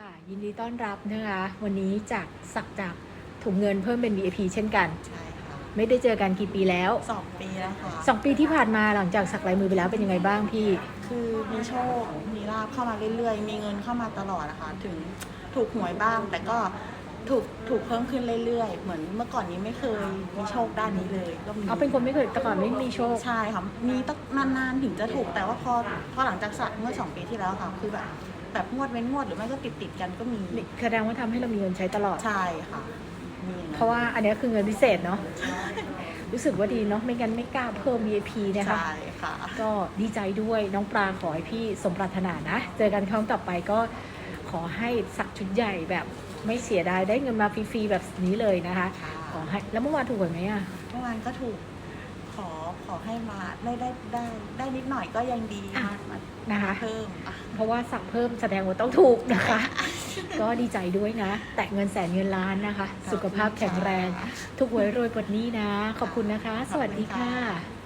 ค่ะ ยินดีต้อนรับนะคะ วันนี้จากสักจากถุงเงินเพิ่มเป็น VIP เช่นกัน ใช่ค่ะไม่ได้เจอกันกี่ปีแล้วสองปีแล้วค่ะสองปีที่ผ่านมาหลังจากสักลายมือไปแล้วเป็นยังไงบ้างพี่ คือมีโชค มีลาบเข้ามาเรื่อยๆ มีเงินเข้ามาตลอดนะคะ ถึงถูกหวยบ้าง แต่ก็ ถูกถูกเพิ่มขึ้นเรื่อยๆ เหมือนเมื่อก่อนนี้ไม่เคยมีโชคด้านนี้เลยก็มีเอาเป็นคนไม่เคยแต่ก่อนไม่มีโชค ใช่ค่ะมีตั้งนานๆถึงจะถูกแต่ว่าพอพอหลังจากสักเมื่อสองปีที่แล้วค่ะคือแบบแบบงวดเว้นงวดหรือไม่ก็ติดติดๆกันก็มีแสดงว่าทำให้เรามีเงินใช้ตลอด ใช่ค่ะมีอย่งนั้น เพราะว่าอันนี้คือเงินพิเศษเนาะรู้สึกว่าดีเนาะไม่งั้นไม่กล้าเพิ่ม VIP นะคะ ใช่ค่ะ ก็ดีใจด้วยน้องปลาขอให้พี่สมปรารถนานะ เจอกันครั้งต่อไปก็ ขอให้สักชุดใหญ่แบบไม่เสียดายได้เงินมาฟรีๆแบบนี้เลยนะคะค่ะขอให้แล้วเมื่อวานถูกหวยไหมอะเมื่อวานก็ถูกขอขอให้มาได้ได้ได้ได้นิดหน่อยก็ยังดีอะมามานะคะเพิ่มอะเพราะว่าสักเพิ่มแสดงว่าต้องถูกนะคะ ก็ดีใจด้วยนะ แตะเงินแสนเงินล้านนะคะ สุขภาพแข็งแรง ทุกหวยรวยปลดหนี้นะ ขอบคุณนะคะ สวัสดีค่ะ